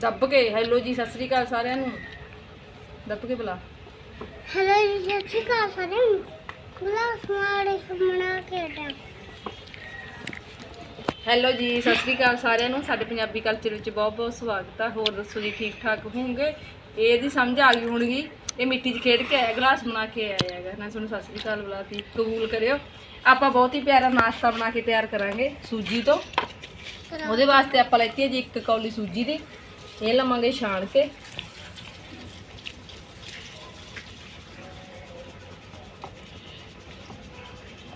ਦੱਬ ਕੇ ਹੈਲੋ ਜੀ ਸਤਿ ਸ੍ਰੀ ਅਕਾਲ ਸਾਰਿਆਂ ਨੂੰ। ਦੱਬ ਕੇ ਬੁਲਾ। ਹੈਲੋ ਜੀ ਸਤਿ ਸ਼੍ਰੀ ਅਕਾਲ ਸਾਰਿਆਂ ਨੂੰ। ਗਲਾਸ ਮਾਰੇ ਬਣਾ ਕੇ ਡਾ ਹੈਲੋ ਜੀ ਸਤਿ ਸ੍ਰੀ ਅਕਾਲ ਸਾਰਿਆਂ ਨੂੰ। ਸਾਡੇ ਪੰਜਾਬੀ ਕਲਚਰ ਵਿੱਚ ਬਹੁਤ ਬਹੁਤ ਸਵਾਗਤ ਹੈ ਹੋਰ ਦੱਸੋ ਜੀ ਠੀਕ ਠਾਕ ਹੋਵੋਗੇ ਇਹਦੀ ਸਮਝ ਆ ਗਈ ਹੋਣਗੀ ਇਹ ਮਿੱਟੀ 'ਚ ਖੇਡ ਕੇ ਆਇਆ ਗਲਾਸ ਬਣਾ ਕੇ ਆਇਆ ਹੈਗਾ। ਮੈਂ ਤੁਹਾਨੂੰ ਸਤਿ ਸ੍ਰੀ ਅਕਾਲ ਬੁਲਾਤੀ। ਕਬੂਲ ਕਰਿਓ। ਆਪਾਂ ਬਹੁਤ ਹੀ ਪਿਆਰਾ ਨਾਸ਼ਤਾ ਬਣਾ ਕੇ ਤਿਆਰ ਕਰਾਂਗੇ ਸੂਜੀ ਤੋਂ। ਉਹਦੇ ਵਾਸਤੇ ਆਪਾਂ ਲੈਤੀ ਹੈ ਜੀ ਇੱਕ ਕੌਲੀ ਸੂਜੀ ਦੀ। ਇਹ ਲਵਾਂਗੇ ਛਾਣ ਕੇ।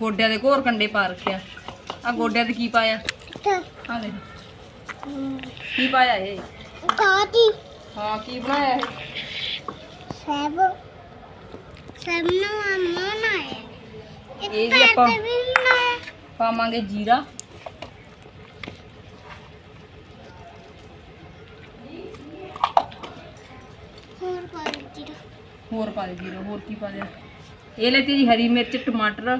ਗੋਡਿਆਂ ਦੇ ਘੋਰ ਕੰਡੇ ਪਾ ਰੱਖਿਆ ਆ। ਗੋਡਿਆਂ ਤੇ ਕੀ ਪਾਇਆ? ਆ ਦੇਖ। ਕੀ ਪਾਇਆ ਇਹ? ਕਾਤੀ ਹਾਂ ਕੀ ਬਣਾਇਆ ਇਹ? ਸਭ ਸਭ ਨੂੰ ਅਮਨ ਆਇਆ ਇਹ ਵੀ ਆਪਾਂ ਪਾਵਾਂਗੇ ਜੀਰਾ। ਹੋਰ ਪਾ ਦੇ ਜੀਰਾ ਹੋਰ ਕੀ ਪਾ ਦਿਆ ਇਹ ਲੈਤੀ ਜੀ ਹਰੀ ਮਿਰਚ ਟਮਾਟਰ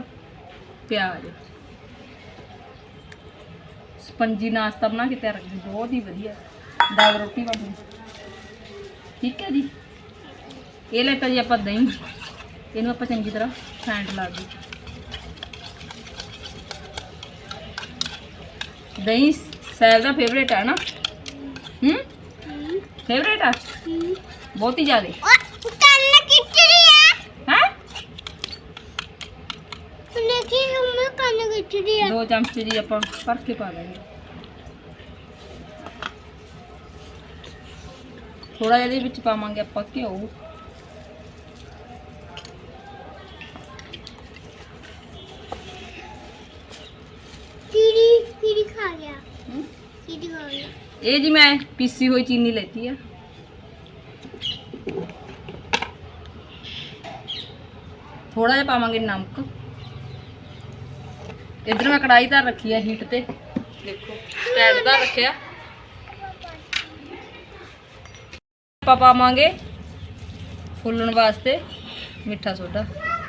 ਪਿਆਜ਼। ਸਪੰਜੀ ਨਾਸ਼ਤਾ ਬਣਾ ਕੇ ਤਿਆਰ ਰੱਖੀ ਬਹੁਤ ਹੀ ਵਧੀਆ। ਦਾਲ ਰੋਟੀ ਬਣੀ ਠੀਕ ਹੈ ਜੀ? ਇਹ ਲੈਤਾ ਜੀ ਆਪਾਂ ਦਹੀਂ ਇਹਨੂੰ ਆਪਾਂ ਚੰਗੀ ਤਰ੍ਹਾਂ ਫੈਂਟ ਲਾ ਦੀ ਦਹੀਂ ਸੈਲ ਦਾ ਫੇਵਰੇਟ ਹੈ ਨਾ? ਹੂੰ? ਫੇਵਰੇਟ ਆ? ਬਹੁਤ ਹੀ ਜ਼ਿਆਦਾ ਉਹ ਕੰਨ ਕਿੱਚੜੀ ਆ ਹੈ ਸੁਣੇ ਕੀ ਹਮ ਕੰਨ ਕਿੱਚੜੀ ਆ ਦੋ ਚਮਚੇ ਜੀ ਆਪਾਂ ਭਰ ਕੇ ਪਾ ਦਾਂਗੇ ਥੋੜਾ ਜਿਹਾ ਇਹਦੇ ਵਿੱਚ ਪਾਵਾਂਗੇ ਆਪਾਂ ਘਿਓ ਕੀੜੀ ਕੀੜੀ ਖਾ ਗਿਆ ਹਮ, ਕੀੜੀ ਖਾ ਗਿਆ ਇਹ ਜੀ ਮੈਂ ਪੀਸੀ ਹੋਈ ਚੀਨੀ ਲੈਤੀ ਆ ਥੋੜਾ ਜਿਹਾ ਪਾਵਾਂਗੇ ਨਮਕ ਇੱਧਰ ਮੈਂ ਕੜਾਈ ਧਰ ਰੱਖੀ ਆ ਹੀਟ ਤੇ। ਦੇਖੋ ਸਟੈਂਡ ਧਰ ਰੱਖਿਆ। ਆਪਾਂ ਪਾਵਾਂਗੇ ਫੁੱਲਣ ਵਾਸਤੇ ਮਿੱਠਾ ਸੋਡਾ।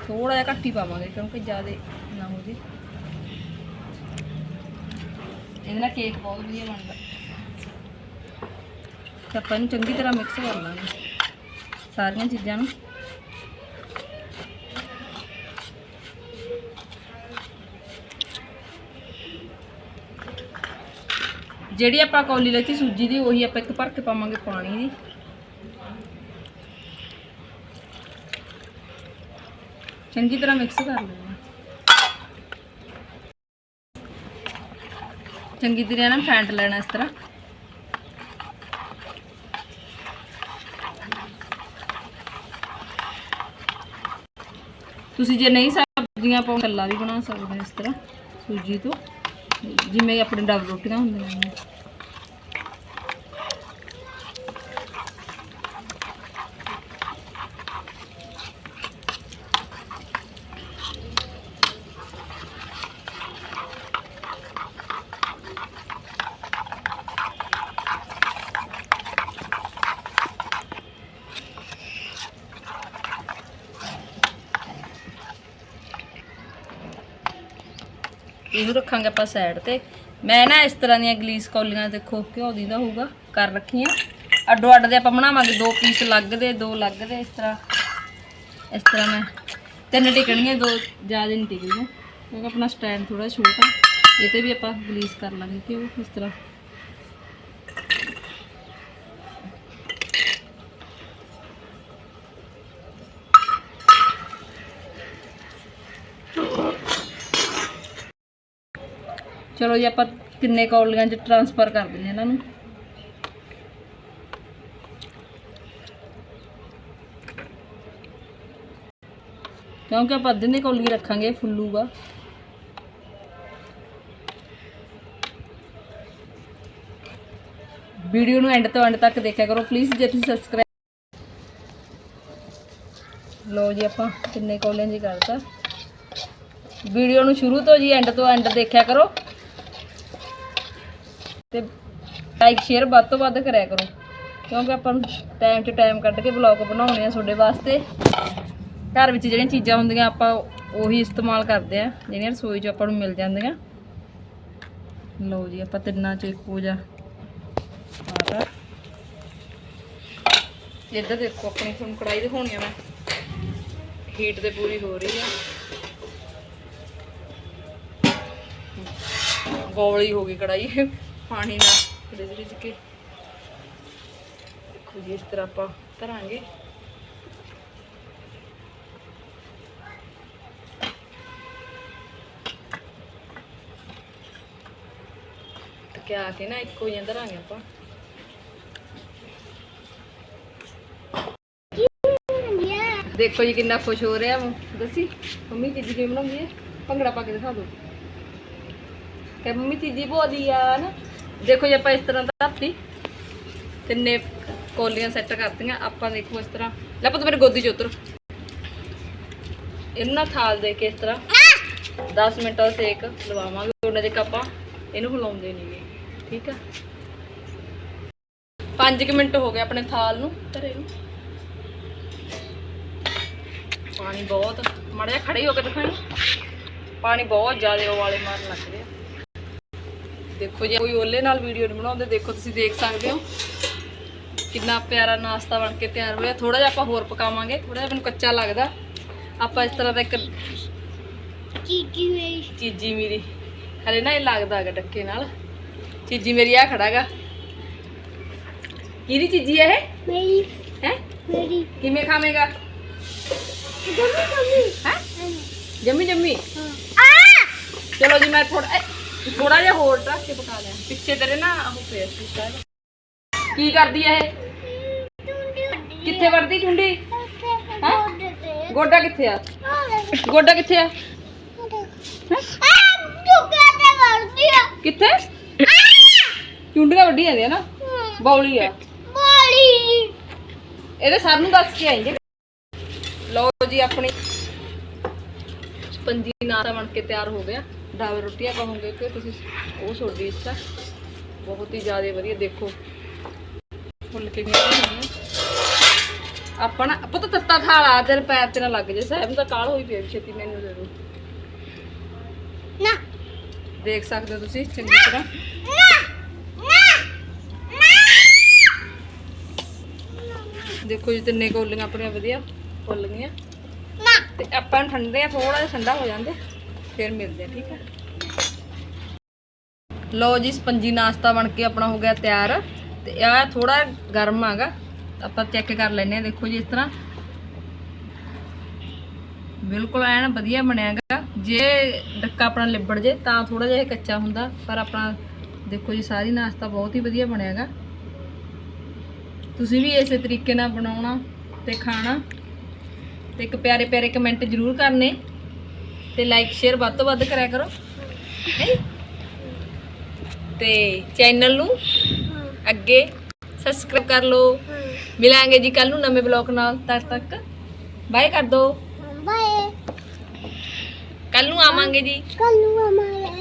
ਥੋੜਾ ਜਿਹਾ ਘੱਟ ਹੀ ਪਾਵਾਂਗੇ, ਕਿਉਂਕਿ ਜ਼ਿਆਦਾ ਨਾ ਹੋ ਜੇ। ਇਹਦੇ ਨਾਲ ਕੇਕ ਬਹੁਤ ਵਧੀਆ ਬਣਦਾ। ਤੇ ਆਪਾਂ ਇਹਨੂੰ ਚੰਗੀ ਤਰ੍ਹਾਂ ਮਿਕਸ ਕਰ ਲਾਂਗੇ। ਸਾਰੀਆਂ ਚੀਜ਼ਾਂ ਨੂੰ। ਜਿਹੜੀ ਆਪਾਂ ਕੌਲੀ ਲਈ ਸੀ ਸੂਜੀ ਦੀ, ਉਹੀ ਆਪਾਂ ਇੱਕ ਭਰ ਕੇ ਪਾਵਾਂਗੇ ਪਾਣੀ ਦੀ। ਚੰਗੀ ਤਰ੍ਹਾਂ ਮਿਕਸ ਕਰ ਲੈਣਾ। ਚੰਗੀ ਤਰ੍ਹਾਂ ਨਾਲ ਫੈਂਟ ਲੈਣਾ ਇਸ ਤਰ੍ਹਾਂ। ਤੁਸੀਂ ਜੇ ਨਹੀਂ ਸਬਜ਼ੀਆਂ ਪਾਉਂ ਕੱਲਾ ਵੀ ਬਣਾ ਸਕਦੇ ਹੋ ਇਸ ਤਰ੍ਹਾਂ, ਸੂਜੀ ਤੋਂ। ਜਿਵੇਂ ਆਪਣੇ ਡਬ ਰੋਟੀਆਂ ਹੁੰਦੀਆਂ ਨੇ। ਇਹਨੂੰ ਰੱਖਾਂਗੇ ਆਪਾਂ ਸਾਈਡ ਤੇ। ਮੈਂ ਨਾ ਇਸ ਤਰ੍ਹਾਂ ਦੀਆਂ ਗਲੀਸ ਕੌਲੀਆਂ ਦੇਖੋ ਘਿਓ ਦੀ ਦਾ ਹੋਊਗਾ, ਕਰ ਰੱਖੀਆਂ। ਅੱਡੋ ਅੱਡ ਦੇ ਆਪਾਂ ਬਣਾਵਾਂਗੇ, ਦੋ ਪੀਸ ਅਲੱਗ ਦੇ, ਦੋ ਅਲੱਗ ਦੇ, ਇਸ ਤਰ੍ਹਾਂ। ਇਸ ਤਰ੍ਹਾਂ ਮੈਂ ਤਿੰਨ ਟਿਕਣੀਆਂ, ਦੋ ਜ਼ਿਆਦਾ ਨਹੀਂ ਟਿਕਣੀਆਂ। ਕਿਉਂਕਿ ਆਪਣਾ ਸਟੈਂਡ ਥੋੜਾ ਛੋਟਾ। ਇਹ ਤੇ ਵੀ ਆਪਾਂ ਗਲੀਸ ਕਰ ਲਾਂਗੇ ਘਿਓ ਇਸ ਤਰ੍ਹਾਂ। ਚਲੋ ਜੀ, ਆਪਾਂ ਤਿੰਨੇ ਕੌਲੀਆਂ 'ਚ ਟਰਾਂਸਫਰ ਕਰ ਦਿੰਦੇ ਹਾਂ ਇਹਨਾਂ ਨੂੰ। ਕਿਉਂਕਿ ਆਪਾਂ ਅੱਧੇ ਦੀ ਕੌਲੀ ਰੱਖਾਂਗੇ ਫੁੱਲੂਗਾ ਵੀਡੀਓ ਨੂੰ ਐਂਡ ਤੋਂ ਐਂਡ ਤੱਕ ਦੇਖਿਆ ਕਰੋ ਪਲੀਜ਼ ਜੇ ਤੁਸੀਂ ਸਬਸਕ੍ਰਾਈਬ ਲੋ ਜੀ, ਆਪਾਂ ਤਿੰਨੇ ਕੌਲੀਆਂ 'ਚ ਕਰਤਾ। ਵੀਡੀਓ ਨੂੰ ਸ਼ੁਰੂ ਤੋਂ ਜੀ ਐਂਡ ਤੋਂ ਐਂਡ ਦੇਖਿਆ ਕਰੋ। ਤੇ ਲਾਈਕ ਸ਼ੇਅਰ ਵੱਧ ਤੋਂ ਵੱਧ ਕਰਿਆ ਕਰੋ। ਕਿਉਂਕਿ ਆਪਾਂ ਨੂੰ ਟਾਈਮ 'ਚ ਟਾਈਮ ਕੱਢ ਕੇ ਵਲੌਗ ਬਣਾਉਣੇ ਆ ਤੁਹਾਡੇ ਵਾਸਤੇ। ਘਰ ਵਿੱਚ ਜਿਹੜੀਆਂ ਚੀਜ਼ਾਂ ਹੁੰਦੀਆਂ, ਆਪਾਂ ਉਹੀ ਇਸਤੇਮਾਲ ਕਰਦੇ ਆ, ਜਿਹੜੀਆਂ ਰਸੋਈ 'ਚ ਆਪਾਂ ਨੂੰ ਮਿਲ ਜਾਂਦੀਆਂ। ਲਓ ਜੀ, ਆਪਾਂ ਤਿੰਨਾਂ 'ਚ ਇੱਕੋ ਜਿਹਾ ਆਦਾ ਇੱਧਰ ਦੇਖੋ, ਆਪਣੀ ਤੁਹਾਨੂੰ ਕੜਾਈ ਦਿਖਾਉਣੀ ਆ ਮੈਂ। ਹੀਟ ਤੇ ਪੂਰੀ ਹੋ ਰਹੀ ਆ। ਗੋਲੀ ਹੋ ਗਈ ਕੜਾਈ ਪਾਣੀ ਨਾਲ ਰਿਝ ਰਿਝ ਕੇ ਦੇਖੋ ਜੀ, ਇਸ ਤਰ੍ਹਾਂ ਆਪਾਂ ਧਰਾਂਗੇ। ਟਕਿਆ ਕੇ ਨਾ, ਇੱਕੋ ਜਿਹਾ ਧਰਾਂਗੇ ਆਪਾਂ। ਦੇਖੋ ਜੀ ਕਿੰਨਾ ਖੁਸ਼ ਹੋ ਰਿਹਾ ਮੈਂ ਦੱਸੀ, ਮੰਮੀ ਚੀਜ਼ੀ ਕਿਵੇਂ ਬਣਾਉਂਦੀ ਹੈ ਭੰਗੜਾ ਪਾ ਕੇ ਦਿਖਾ ਦਿਓ। ਕਿ ਮੰਮੀ ਚੀਜ਼ੀ ਬੋਲੀ ਆ ਨਾ ਦੇਖੋ ਜੀ, ਆਪਾਂ ਇਸ ਤਰ੍ਹਾਂ ਧਰਤੀ ਤਿੰਨੇ ਕੋਲੀਆਂ ਸੈੱਟ ਕਰਤੀਆਂ। ਆਪਾਂ ਦੇਖੋ ਇਸ ਤਰ੍ਹਾਂ। ਲੈ ਪੁੱਤ ਮੇਰੇ ਗੋਦੀ 'ਚ ਉਤਰ। ਇਹਨਾਂ ਥਾਲ ਦੇ ਕੇ ਇਸ ਤਰ੍ਹਾਂ 10 ਮਿੰਟ ਦਾ ਸੇਕ ਲਵਾਵਾਂਗੇ। ਉਹਨਾਂ ਦੇ ਆਪਾਂ ਇਹਨੂੰ ਹਿਲਾਉਂਦੇ ਨਹੀਂਗੇ ਠੀਕ ਆ? 5 ਮਿੰਟ ਹੋ ਗਏ ਆਪਣੇ ਥਾਲ ਨੂੰ ਧਰੇ ਨੂੰ। ਪਾਣੀ ਬਹੁਤ ਮਾੜਾ ਜਿਹਾ ਖੜੇ ਹੋ ਕੇ ਦਿਖਾਈ ਪਾਣੀ ਬਹੁਤ ਜ਼ਿਆਦਾ ਉਵਾਲੇ ਮਾਰਨ ਲੱਗ ਰਿਹਾ ਦੇਖੋ ਜੀ ਕੋਈ ਓਲੇ ਨਾਲ ਵੀਡੀਓ ਨਹੀਂ ਬਣਾਉਂਦੇ ਦੇਖੋ ਤੁਸੀਂ ਦੇਖ ਸਕਦੇ ਹੋ। ਕਿੰਨਾ ਪਿਆਰਾ ਨਾਸ਼ਤਾ ਬਣ ਕੇ ਤਿਆਰ ਹੋਇਆ। ਥੋੜਾ ਜਿਹਾ ਆਪਾਂ ਹੋਰ ਪਕਾਵਾਂਗੇ। ਥੋੜਾ ਜਿਹਾ ਮੈਨੂੰ ਕੱਚਾ ਲੱਗਦਾ। ਆਪਾਂ ਇਸ ਤਰ੍ਹਾਂ ਦਾ ਇੱਕ ਚੀਟੀ ਵੇ ਚੀਜੀ ਮੇਰੀ। ਹਲੇ ਨਾ ਇਹ ਲੱਗਦਾ ਹੈਗਾ ਡੱਕੇ ਨਾਲ। ਚੀਜੀ ਮੇਰੀ ਆ ਖੜਾਗਾ ਕਿਹਦੀ ਚੀਜੀ ਹੈ ਇਹ? ਮੇਰੀ। ਹੈ? ਮੇਰੀ। ਕਿਵੇਂ ਖਾਵੇਂਗਾ? ਜੰਮੀ ਜੰਮੀ। ਹੈ? ਜੰਮੀ ਜੰਮੀ? ਆ! ਚਲੋ ਜੀ ਮੈਂ ਥੋੜਾ ਥੋੜਾ ਜਿਹਾ ਹੋਰ ਰੱਖ ਕੇ ਪਕਾ ਲਿਆ। ਪਿੱਛੇ ਤੇਰੇ ਨਾ ਉਹ ਪਿਆ ਸ਼ਾਇਦ ਕੀ ਕਰਦੀ ਹੈ ਇਹ? ਕਿੱਥੇ ਵੜਦੀ ਚੁੰਡੀ? ਹੈਂ? ਗੋਡਾ ਕਿੱਥੇ ਆ? ਗੋਡਾ ਕਿੱਥੇ ਆ? ਕਿੱਥੇ? ਚੁੰਡੀਆਂ ਵੱਡੀਆਂ ਜਾਂਦੀਆਂ ਨਾ। ਬੌਲੀ ਆ। ਇਹਦੇ ਸਰ ਨੂੰ ਦੱਸ ਕੇ ਆਏਂਗੇ ਲਓ ਜੀ ਆਪਣੀ। ਸਪੰਜੀ ਨਾਰਾ ਬਣ ਕੇ ਤਿਆਰ ਹੋ ਗਿਆ। ਡਾਬਰ ਰੋਟੀਆਂ ਕਹੋਗੇ ਕਿ ਤੁਸੀਂ ਉਹ ਤੁਹਾਡੀ ਇੱਛਾ? ਬਹੁਤ ਹੀ ਜ਼ਿਆਦਾ ਵਧੀਆ ਦੇਖੋ। ਫੁੱਲ ਕੇ ਗਈਆਂ ਹੋਈਆਂ। ਆਪਾਂ ਨਾ ਆਪਾਂ ਤਾਂ ਤੱਤਾ ਥਾਲਾ ਤੇਰੇ ਪੈਰ ਤੇ ਨਾ ਲੱਗ ਜੇ। ਸਾਹਿਬ ਨੂੰ ਤਾਂ ਕਾਲ ਹੋਈ ਪਈ ਛੇਤੀ ਮੈਨੂੰ ਦੇ ਦਿਓ ਦੇਖ ਸਕਦੇ ਹੋ ਤੁਸੀਂ ਚੰਗੀ ਤਰ੍ਹਾਂ। ਦੇਖੋ ਜੀ ਤਿੰਨੇ ਕੋਲੀਆਂ ਆਪਣੀਆਂ ਵਧੀਆ ਫੁੱਲ ਗਈਆਂ। ਤੇ ਆਪਾਂ ਨੂੰ ਠੰਡੇ ਆ ਥੋੜਾ ਜਿਹਾ ਠੰਡਾ ਹੋ ਜਾਂਦੇ। ਫਿਰ ਮਿਲਦੇ ਆ ਠੀਕ ਹੈ। ਲਓ ਜੀ, ਸਪੰਜੀ ਨਾਸ਼ਤਾ ਬਣ ਕੇ ਆਪਣਾ ਹੋ ਗਿਆ ਤਿਆਰ। ਤੇ ਆ ਥੋੜਾ ਗਰਮ ਆਗਾ। ਆਪਾਂ ਚੈੱਕ ਕਰ ਲੈਨੇ ਆ ਦੇਖੋ ਜੀ ਇਸ ਤਰ੍ਹਾਂ। ਬਿਲਕੁਲ ਐਨ ਵਧੀਆ ਬਣਿਆਗਾ ਜੇ ਡੱਕਾ ਆਪਣਾ ਲਿਬੜ ਜੇ, ਤਾਂ ਥੋੜਾ ਜਿਹਾ ਕੱਚਾ ਹੁੰਦਾ। ਪਰ ਆਪਣਾ ਦੇਖੋ ਜੀ, ਸਾਰੀ ਨਾਸ਼ਤਾ ਬਹੁਤ ਹੀ ਵਧੀਆ ਬਣਿਆਗਾ ਤੁਸੀਂ ਵੀ ਇਸੇ ਤਰੀਕੇ ਨਾਲ ਬਣਾਉਣਾ ਤੇ ਖਾਣਾ। ਤੇ ਇੱਕ ਪਿਆਰੇ ਪਿਆਰੇ ਕਮੈਂਟ ਜ਼ਰੂਰ ਕਰਨੇ। ਤੇ ਲਾਈਕ ਸ਼ੇਅਰ ਵੱਧ ਤੋਂ ਵੱਧ ਕਰਿਆ ਕਰੋ? ਤੇ ਚੈਨਲ ਨੂੰ ਅੱਗੇ ਸਬਸਕ੍ਰਾਈਬ ਕਰ ਲਓ। ਮਿਲਾਂਗੇ ਜੀ ਕੱਲ ਨੂੰ ਨਵੇਂ ਬਲੌਗ ਨਾਲ। ਤਦ ਤੱਕ ਬਾਏ ਕਰ ਦੋ। ਬਾਏ ਕੱਲ ਨੂੰ ਆਵਾਂਗੇ ਜੀ। ਕੱਲੂ ਹਮਾਰੇ